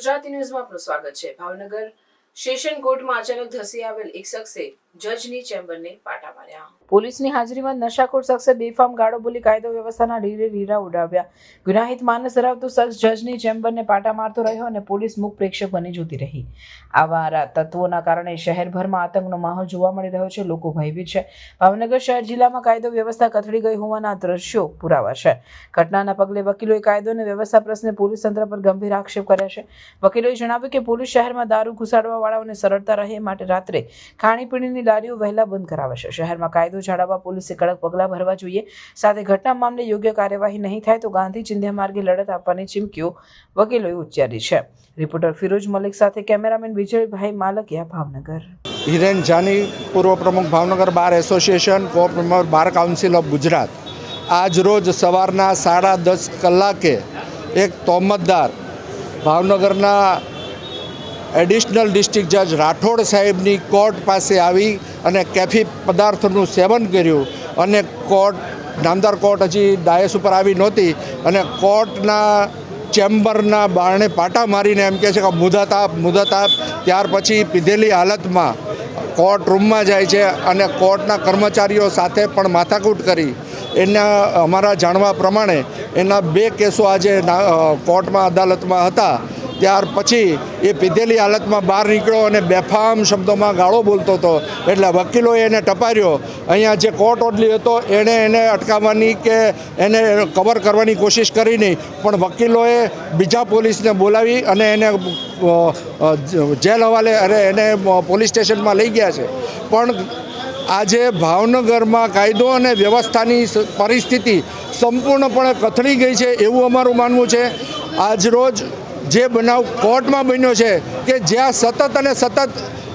ગુજરાતી ન્યૂઝમાં આપનું સ્વાગત છે. ભાવનગર સેશન કોર્ટમાં અચાનક ધસી આવેલ એક શખ્સે જજની ચેમ્બરને પાટા માર્યા. પોલીસની હાજરીમાં નશાખોર શખ્સે બેફામ ગાળો બોલી કાયદો વ્યવસ્થાના રીરે રીરા ઉડાવ્યા. ગુનાહિત માનસ ધરાવતો શખ્સ જજની ચેમ્બરને પાટા મારતો રહ્યો અને પોલીસ મુખ પ્રેક્ષક બની જોતી રહી. આવા તત્વોના કારણે શહેરભરમાં આતંકનો માહોલ જોવા મળી રહ્યો છે. લોકો ભયભીત છે. ભાવનગર શહેર જિલ્લામાં કાયદો વ્યવસ્થા કથળી ગઈ હોવાના દ્રશ્યો પુરાવા છે. ઘટનાના પગલે વકીલોએ કાયદો અને વ્યવસ્થા પ્રશ્ને પોલીસ તંત્ર પર ગંભીર આક્ષેપ કર્યા છે. વકીલોએ જણાવ્યું કે પોલીસ શહેરમાં દારૂ ઘુસાડવાવાળાઓને સરળતા રહે માટે રાત્રે ખાણીપીણીની લારીઓ વહેલા બંધ કરાવે છે. શહેરમાં કાયદો જાળવવા પોલીસે કડક પગલાં ભરવા જોઈએ. સાથે ઘટના મામલે યોગ્ય કાર્યવાહી નહીં થાય તો ગાંધી ચિંધ્યા માર્ગે લડત આપવાની ચીમકીઓ વકીલોએ ઉચ્ચારી છે. રિપોર્ટર ફિરોજ મલિક સાથે કેમેરામેન વિજયભાઈ માલકિયા, ભાવનગર. હિરેન જાની, પૂર્વ પ્રમુખ ભાવનગર બાર એસોસિએશન કો પ્રમુખ બાર કાઉન્સિલ ઓફ ગુજરાત. આજ રોજ સવારના સાડા દસ કલાકે એક તોમતદાર ભાવનગરના એડિશનલ ડિસ્ટ્રિક્ટ જજ રાઠોડ સાહેબની કોર્ટ પાસે આવી અને કેફી પદાર્થનું સેવન કર્યું અને કોર્ટ, નામદાર કોર્ટ હજી ડાયસ ઉપર આવી નહોતી અને કોર્ટના ચેમ્બરના બારણે પાટા મારીને એમ કહે છે કે મુદત આપ મુદત આપ ત્યાર પછી પીધેલી હાલતમાં કોર્ટ રૂમમાં જાય છે અને કોર્ટના કર્મચારીઓ સાથે પણ માથાકૂટ કરી. એના, અમારા જાણવા પ્રમાણે એના બે કેસો આજે કોર્ટમાં અદાલતમાં હતા. ત્યાર પછી એ પીધેલી હાલતમાં બહાર નીકળ્યો અને બેફામ શબ્દોમાં ગાળો બોલતો હતો. એટલે વકીલોએ એને ટપાર્યો. અહીંયા જે કોર્ટ ઓડલી હતો, એણે એને અટકાવવાની કે એને કવર કરવાની કોશિશ કરી નહીં. પણ વકીલોએ બીજા પોલીસને બોલાવી અને એને જેલ હવાલે અને એને પોલીસ સ્ટેશનમાં લઈ ગયા છે. પણ આજે ભાવનગરમાં કાયદો અને વ્યવસ્થાની પરિસ્થિતિ સંપૂર્ણપણે કથળી ગઈ છે એવું અમારું માનવું છે. આજરોજ જે બનાવ કોર્ટમાં બન્યો છે કે જ્યાં સતત અને સતત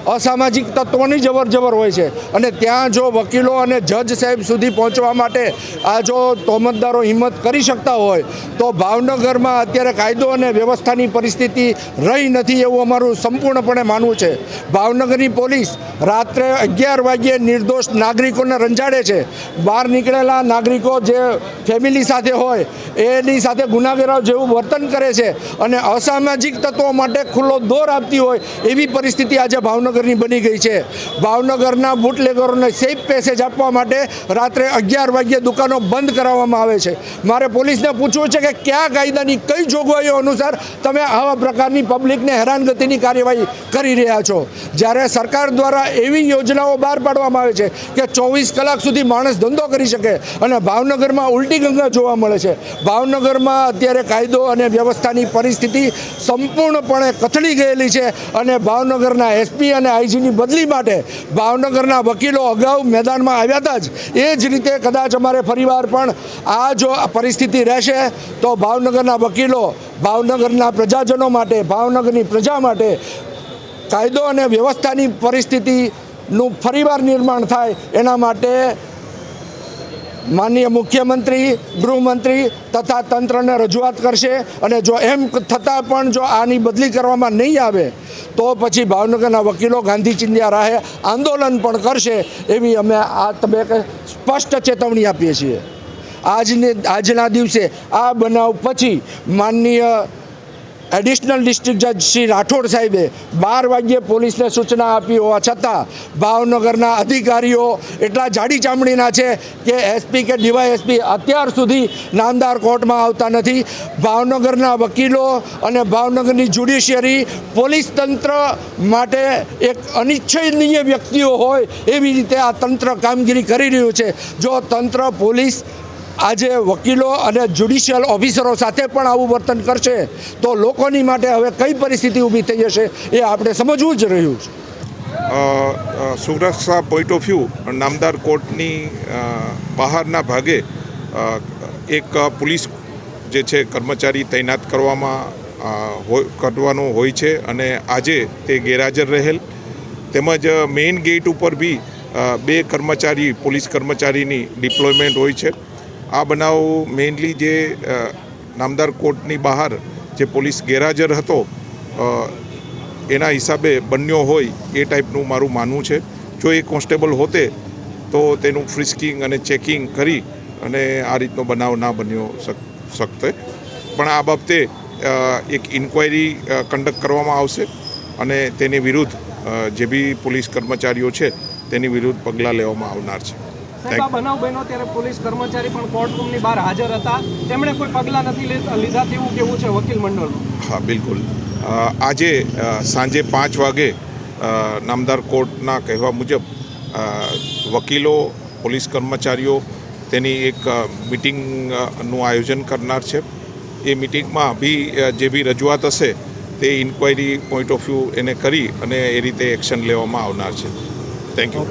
અસામાજિક તત્વોની જવર જવર હોય છે. અને ત્યાં જો વકીલો અને જજ સાહેબ સુધી પહોંચવા માટે આ જો તોમતદારો હિંમત કરી શકતા હોય, તો ભાવનગરમાં અત્યારે કાયદો અને વ્યવસ્થાની પરિસ્થિતિ રહી નથી એવું અમારું સંપૂર્ણપણે માનવું છે. ભાવનગરની પોલીસ રાત્રે અગિયાર વાગ્યે નિર્દોષ નાગરિકોને રંજાડે છે. બહાર નીકળેલા નાગરિકો જે ફેમિલી સાથે હોય, એની સાથે ગુનાગેરાઓ જેવું વર્તન કરે છે. અને અસામાજિક તત્વો માટે ખુલ્લો દોર આપતી હોય એવી પરિસ્થિતિ આજે ભાવનગરની બની ગઈ છે. ભાવનગરના બુટલેગરોને સેફ પેસેજ આપવા માટે રાત્રે અગિયાર વાગ્યે દુકાનો બંધ કરાવવામાં આવે છે. મારે પોલીસને પૂછવું છે કે કયા કાયદાની કઈ જોગવાઈઓ અનુસાર તમે આવા પ્રકારની પબ્લિકને હેરાનગતિની કાર્યવાહી કરી રહ્યા છો? જ્યારે સરકાર દ્વારા એવી યોજનાઓ બહાર પાડવામાં આવે છે કે ચોવીસ કલાક સુધી માણસ ધંધો કરી શકે અને ભાવનગરમાં ઉલટી ગંગા જોવા મળે છે. ભાવનગરમાં અત્યારે કાયદો અને વ્યવસ્થાની પરિસ્થિતિ સંપૂર્ણપણે કથળી ગયેલી છે અને ભાવનગરના એસપી અને આઈજીની બદલી માટે ભાવનગરના વકીલો અગાઉ મેદાનમાં આવ્યા હતા જ. એ જ રીતે કદાચ અમારે ફરીવાર પણ આ જો પરિસ્થિતિ રહેશે, તો ભાવનગરના વકીલો, ભાવનગરના પ્રજાજનો માટે, ભાવનગરની પ્રજા માટે કાયદો અને વ્યવસ્થાની પરિસ્થિતિનું ફરીવાર નિર્માણ થાય એના માટે માનનીય મુખ્યમંત્રી, ગૃહમંત્રી તથા તંત્રને રજૂઆત કરશે અને જો એમ થતાં પણ જો આની બદલી કરવામાં નહીં આવે, તો પછી ભાવનગરના વકીલો ગાંધી ચિંધ્યા રાહે આંદોલન પણ કરશે એવી અમે આ તબક્કે સ્પષ્ટ ચેતવણી આપીએ છીએ. આજને, આજના દિવસે આ બનાવ પછી માનનીય એડિશનલ ડિસ્ટ્રિક્ટ જજ શ્રી રાઠોડ સાહેબે બાર વાગ્યે પોલીસને સૂચના આપી હોવા છતાં ભાવનગરના અધિકારીઓ એટલા જાડી ચામડીના છે કે એસપી કે ડીવાયએસપી અત્યાર સુધી નામદાર કોર્ટમાં આવતા નથી. ભાવનગરના વકીલો અને ભાવનગરની જ્યુડિશિયરી પોલીસ તંત્ર માટે એક અનિચ્છનીય વ્યક્તિઓ હોય એવી રીતે આ તંત્ર કામગીરી કરી રહ્યું છે. જો તંત્ર પોલીસ આજે વકીલો અને જ્યુડિશિયલ ઓફિસરો સાથે પણ આવું વર્તન કરશે તો લોકોની માટે હવે કઈ પરિસ્થિતિ ઊભી થઈ જશે એ આપણે સમજવું જ રહ્યું છે. સુરક્ષા પોઈન્ટ ઓફ વ્યૂ નામદાર કોર્ટની બહારના ભાગે એક પોલીસ જે છે કર્મચારી તૈનાત કરવામાં કરવાનો હોય છે અને આજે તે ગેરહાજર રહેલ. તેમજ મેઇન ગેટ ઉપર બી બે કર્મચારી, પોલીસ કર્મચારીની ડિપ્લોયમેન્ટ હોય છે. આ બનાવ મેઇનલી જે નામદાર કોર્ટની બહાર જે પોલીસ ગેરહાજર હતો એના હિસાબે બન્યો હોય એ ટાઈપનું મારું માનવું છે. જો એ કોન્સ્ટેબલ હોતે તો તેનું ફ્રિસ્કિંગ અને ચેકિંગ કરી અને આ રીતનો બનાવ ના બન્યો શક, શકતે. પણ આ બાબતે એક ઇન્ક્વાયરી કન્ડક્ટ કરવામાં આવશે અને તેની વિરુદ્ધ જે બી પોલીસ કર્મચારીઓ છે તેની વિરુદ્ધ પગલાં લેવામાં આવનાર છે. સાહેબ બનાવ બન્યો ત્યારે પોલીસ કર્મચારી પણ કોર્ટરૂમની બહાર હાજર હતા. તેમણે કોઈ પગલાં નથી લીધા તેવું કેવું છે વકીલ મંડળનું. હા, બિલકુલ. આજે સાંજે પાંચ વાગે નામદાર કોર્ટના કહેવા મુજબ વકીલો, પોલીસ કર્મચારીઓ તેની એક મિટિંગનું આયોજન કરનાર છે. એ મિટિંગમાં બી જે બી રજૂઆત હશે તે ઇન્ક્વાયરી પોઈન્ટ ઓફ વ્યૂ એને કરી અને એ રીતે એક્શન લેવામાં આવનાર છે. Thank you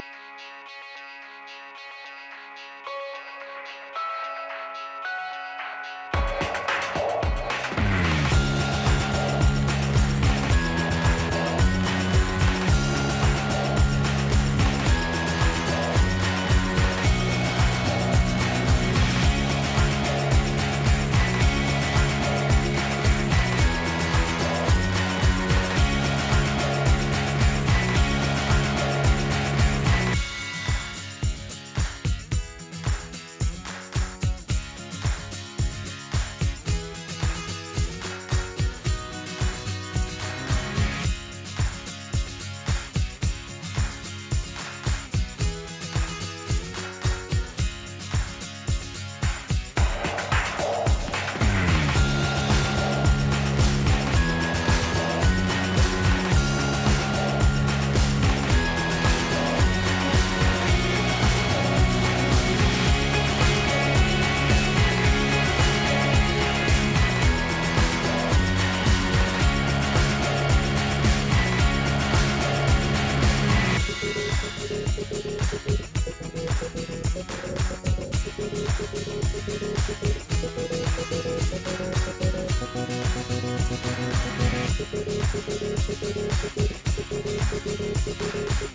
Thank you.